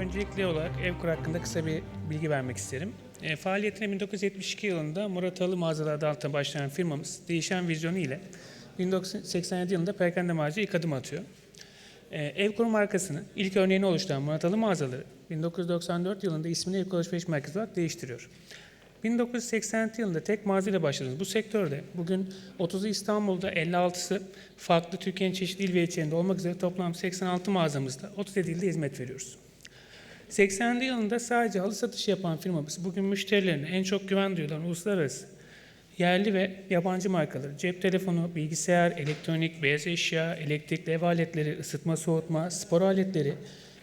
öncelikli olarak Evkur hakkında kısa bir bilgi vermek isterim. E, faaliyetine 1972 yılında Murat Alı mağazalar adı altında başlayan firmamız değişen vizyonu ile 1987 yılında Perakende mağazaya ilk adım atıyor. E, Evkur markasını ilk örneğini oluşturan Murat Alı mağazaları 1994 yılında ismini Evkur Alışveriş Merkezi olarak değiştiriyor. 1986 yılında tek mağazayla başladınız. Bu sektörde bugün 30'u İstanbul'da 56'sı farklı Türkiye'nin çeşitli il ve ilçelerinde olmak üzere toplam 86 mağazamızda 37 ilde hizmet veriyoruz. 80'li yılında sadece halı satışı yapan firmamız bugün müşterilerine en çok güven duyulan uluslararası yerli ve yabancı markaları, cep telefonu, bilgisayar, elektronik, beyaz eşya, elektrikli ev aletleri, ısıtma soğutma, spor aletleri,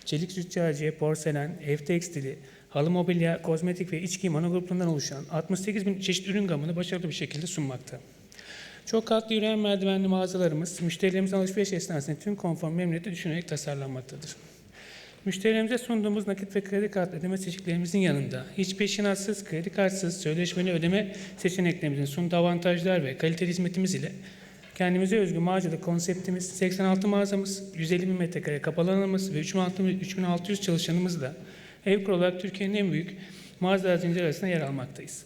çelik züccaciye, porselen, ev tekstili, halı mobilya, kozmetik ve iç giyim ana gruplarından oluşan 68 bin çeşit ürün gamını başarılı bir şekilde sunmakta. Çok katlı yürüyen merdivenli mağazalarımız müşterilerimizin alışveriş esnasında tüm konfor memnuniyeti düşünerek tasarlanmaktadır. Müşterilerimize sunduğumuz nakit ve kredi kart ödeme seçeneklerimizin yanında hiç peşinatsız, kredi kartsız, sözleşmeli ödeme seçeneklerimizin sunduğu avantajlar ve kaliteli hizmetimiz ile kendimize özgü mağazacılık konseptimiz, 86 mağazamız, 150 bin metrekare kapalı alanımız ve 3600 çalışanımızla Evkur olarak Türkiye'nin en büyük mağazalar zinciri arasında yer almaktayız.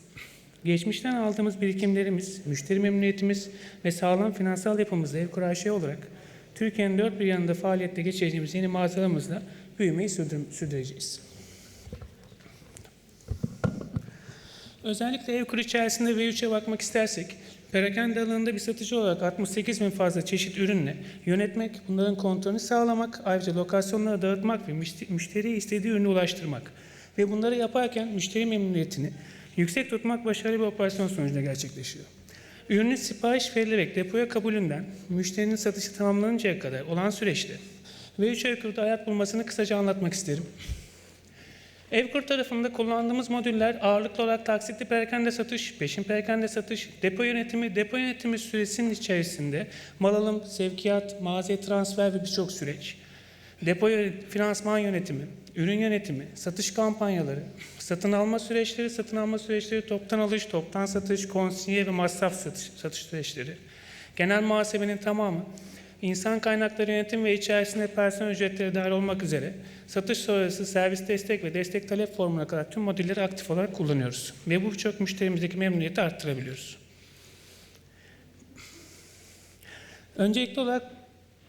Geçmişten aldığımız birikimlerimiz, müşteri memnuniyetimiz ve sağlam finansal yapımızla Evkur AŞ olarak Türkiye'nin dört bir yanında faaliyette geçireceğimiz yeni mağazalarımızla büyümeyi sürdür- sürdüreceğiz. Özellikle Evkur içerisinde V3'e bakmak istersek, perakende alanında bir satıcı olarak 68 bin fazla çeşit ürünle yönetmek, bunların kontrolünü sağlamak, ayrıca lokasyonlara dağıtmak ve müşte- müşteriye istediği ürünü ulaştırmak ve bunları yaparken müşteri memnuniyetini yüksek tutmak başarılı bir operasyon sonucunda gerçekleşiyor. Ürünün sipariş verilerek depoya kabulünden müşterinin satışı tamamlanıncaya kadar olan süreçte V3 Evkur'da hayat bulmasını kısaca anlatmak isterim. Evkur tarafında kullandığımız modüller ağırlıklı olarak taksitli perakende satış, peşin perakende satış, depo yönetimi, depo yönetimi süresinin içerisinde mal alım, sevkiyat, mağazaya transfer ve birçok süreç, depo finansman yönetimi, ürün yönetimi, satış kampanyaları, satın alma süreçleri, satın alma süreçleri, toptan alış, toptan satış, konsinye ve masraf satış, satış süreçleri, genel muhasebenin tamamı, İnsan kaynakları yönetim ve içerisinde personel ücretleri dahil olmak üzere satış sonrası servis destek ve destek talep formuna kadar tüm modülleri aktif olarak kullanıyoruz. Ve bu birçok müşterimizdeki memnuniyeti arttırabiliyoruz. Öncelikli olarak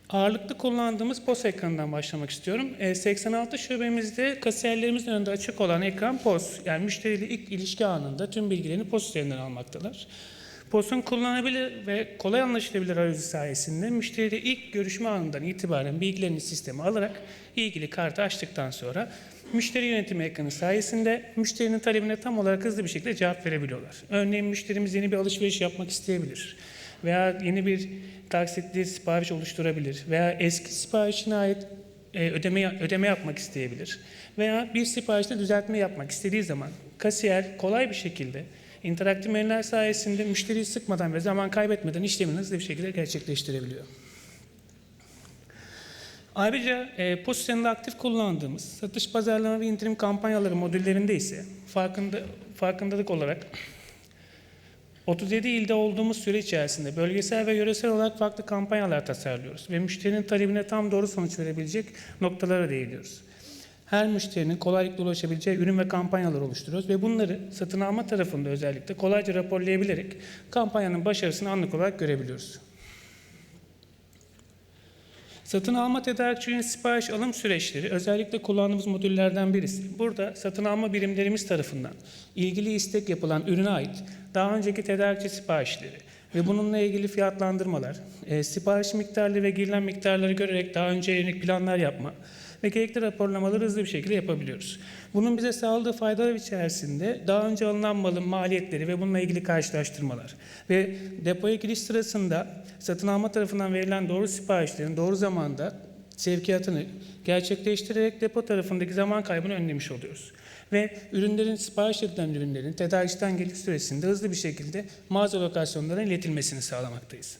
ağırlıklı kullandığımız POS ekranından başlamak istiyorum. E, 86 şubemizde kasiyerlerimizin önünde açık olan ekran POS. Yani müşteriyle ilk ilişki anında tüm bilgilerini POS üzerinden almaktalar. POS'un kullanılabilir ve kolay anlaşılabilir arayüzü sayesinde müşteriyle ilk görüşme anından itibaren bilgilerini sisteme alarak ilgili kartı açtıktan sonra müşteri yönetimi ekranı sayesinde müşterinin talebine tam olarak hızlı bir şekilde cevap verebiliyorlar. Örneğin müşterimiz yeni bir alışveriş yapmak isteyebilir veya yeni bir taksitli sipariş oluşturabilir veya eski siparişine ait e, ödeme ödeme yapmak isteyebilir veya bir siparişte düzeltme yapmak istediği zaman kasiyer kolay bir şekilde interaktif menüler sayesinde müşteriyi sıkmadan ve zaman kaybetmeden işlemini hızlı bir şekilde gerçekleştirebiliyor. Ayrıca e, pozisyonda aktif kullandığımız satış pazarlama ve indirim kampanyaları modüllerinde ise farkında, farkındalık olarak 37 ilde olduğumuz süre içerisinde bölgesel ve yöresel olarak farklı kampanyalar tasarlıyoruz ve müşterinin talebine tam doğru sonuç verebilecek noktalara değiniyoruz. Her müşterinin kolaylıkla ulaşabileceği ürün ve kampanyalar oluşturuyoruz ve bunları satın alma tarafında özellikle kolayca raporlayabilerek kampanyanın başarısını anlık olarak görebiliyoruz. Satın alma tedarikçinin sipariş alım süreçleri özellikle kullandığımız modüllerden birisi. Burada satın alma birimlerimiz tarafından ilgili istek yapılan ürüne ait daha önceki tedarikçi siparişleri ve bununla ilgili fiyatlandırmalar, e, sipariş miktarları ve girilen miktarları görerek daha önce yönelik planlar yapma ve gerekli raporlamaları hızlı bir şekilde yapabiliyoruz. Bunun bize sağladığı faydalar içerisinde daha önce alınan malın maliyetleri ve bununla ilgili karşılaştırmalar ve depoya giriş sırasında satın alma tarafından verilen doğru siparişlerin doğru zamanda sevkiyatını gerçekleştirerek depo tarafındaki zaman kaybını önlemiş oluyoruz. Ve ürünlerin sipariş edilen ürünlerin tedarikten geliş süresinde hızlı bir şekilde mağaza lokasyonlarına iletilmesini sağlamaktayız.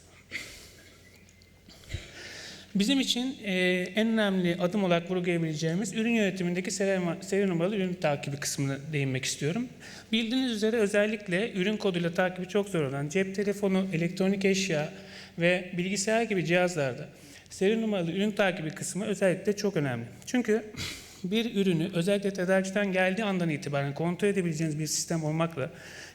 Bizim için e, en önemli adım olarak vurgulayabileceğimiz ürün yönetimindeki seri numaralı ürün takibi kısmına değinmek istiyorum. Bildiğiniz üzere özellikle ürün koduyla takibi çok zor olan cep telefonu, elektronik eşya ve bilgisayar gibi cihazlarda seri numaralı ürün takibi kısmı özellikle çok önemli. Çünkü bir ürünü özellikle tedarikçiden geldiği andan itibaren kontrol edebileceğiniz bir sistem olmakla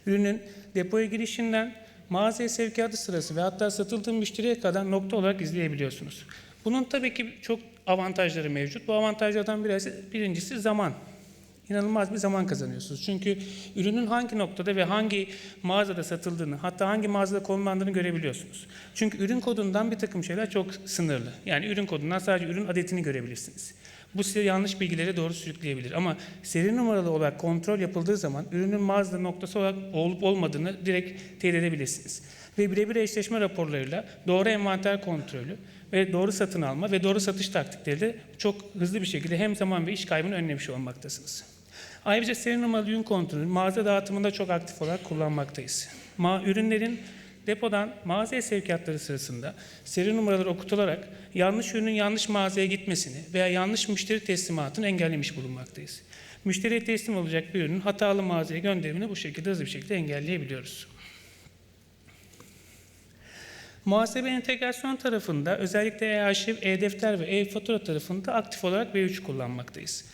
ürünün depoya girişinden mağazaya sevkiyatı sırası ve hatta satıldığı müşteriye kadar nokta olarak izleyebiliyorsunuz. Bunun tabii ki çok avantajları mevcut. Bu avantajlardan birisi, birincisi zaman inanılmaz bir zaman kazanıyorsunuz. Çünkü ürünün hangi noktada ve hangi mağazada satıldığını, hatta hangi mağazada konumlandığını görebiliyorsunuz. Çünkü ürün kodundan bir takım şeyler çok sınırlı. Yani ürün kodundan sadece ürün adetini görebilirsiniz. Bu size yanlış bilgileri doğru sürükleyebilir. Ama seri numaralı olarak kontrol yapıldığı zaman ürünün mağazada noktası olarak olup olmadığını direkt teyit edebilirsiniz. Ve birebir eşleşme raporlarıyla doğru envanter kontrolü ve doğru satın alma ve doğru satış taktikleri de çok hızlı bir şekilde hem zaman ve iş kaybını önlemiş olmaktasınız. Ayrıca seri numaralı ürün kontrolü mağaza dağıtımında çok aktif olarak kullanmaktayız. Ma ürünlerin depodan mağazaya sevkiyatları sırasında seri numaraları okutularak yanlış ürünün yanlış mağazaya gitmesini veya yanlış müşteri teslimatını engellemiş bulunmaktayız. Müşteriye teslim olacak bir ürünün hatalı mağazaya gönderimini bu şekilde hızlı bir şekilde engelleyebiliyoruz. Muhasebe entegrasyon tarafında özellikle e-arşiv, e-defter ve e-fatura tarafında aktif olarak V3 kullanmaktayız.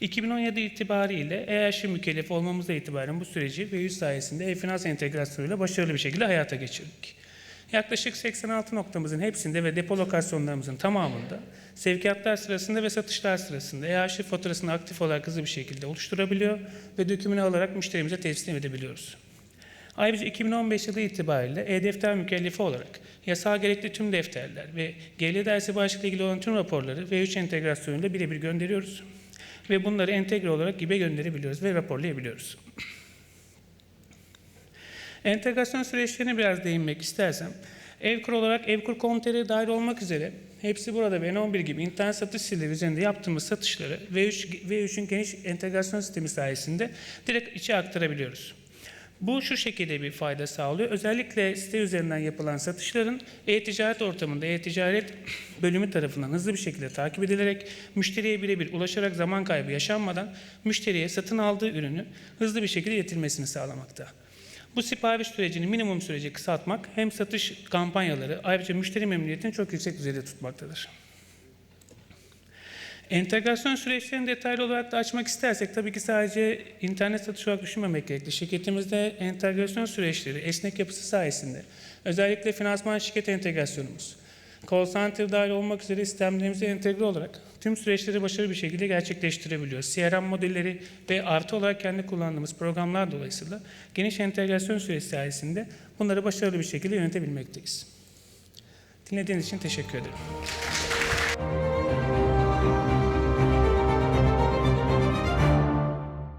2017 itibariyle e-arşiv mükellefi olmamızda itibaren bu süreci V3 sayesinde e-finans entegrasyonuyla başarılı bir şekilde hayata geçirdik. Yaklaşık 86 noktamızın hepsinde ve depo lokasyonlarımızın tamamında sevkiyatlar sırasında ve satışlar sırasında e-arşiv faturasını aktif olarak hızlı bir şekilde oluşturabiliyor ve dökümünü alarak müşterimize teslim edebiliyoruz. Ayrıca 2015 yılı itibariyle e-defter mükellefi olarak yasal gerekli tüm defterler ve gelir dersi başlıkla ilgili olan tüm raporları V3 entegrasyonuyla birebir gönderiyoruz. Ve bunları entegre olarak gibi gönderebiliyoruz ve raporlayabiliyoruz. Entegrasyon süreçlerine biraz değinmek istersem, Evkur olarak Evkur.com.tr dahil olmak üzere hepsi burada ve N11 gibi internet satış siteleri üzerinde yaptığımız satışları V3, V3'ün geniş entegrasyon sistemi sayesinde direkt içe aktarabiliyoruz. Bu şu şekilde bir fayda sağlıyor. Özellikle site üzerinden yapılan satışların e-ticaret ortamında e-ticaret bölümü tarafından hızlı bir şekilde takip edilerek müşteriye birebir ulaşarak zaman kaybı yaşanmadan müşteriye satın aldığı ürünü hızlı bir şekilde getirmesini sağlamakta. Bu sipariş sürecini minimum sürece kısaltmak hem satış kampanyaları ayrıca müşteri memnuniyetini çok yüksek düzeyde tutmaktadır. Entegrasyon süreçlerini detaylı olarak da açmak istersek tabii ki sadece internet satışı olarak düşünmemek gerekli. Şirketimizde entegrasyon süreçleri esnek yapısı sayesinde özellikle finansman şirket entegrasyonumuz, call center dahil olmak üzere sistemlerimize entegre olarak tüm süreçleri başarılı bir şekilde gerçekleştirebiliyor. CRM modelleri ve artı olarak kendi kullandığımız programlar dolayısıyla geniş entegrasyon süreci sayesinde bunları başarılı bir şekilde yönetebilmekteyiz. Dinlediğiniz için teşekkür ederim.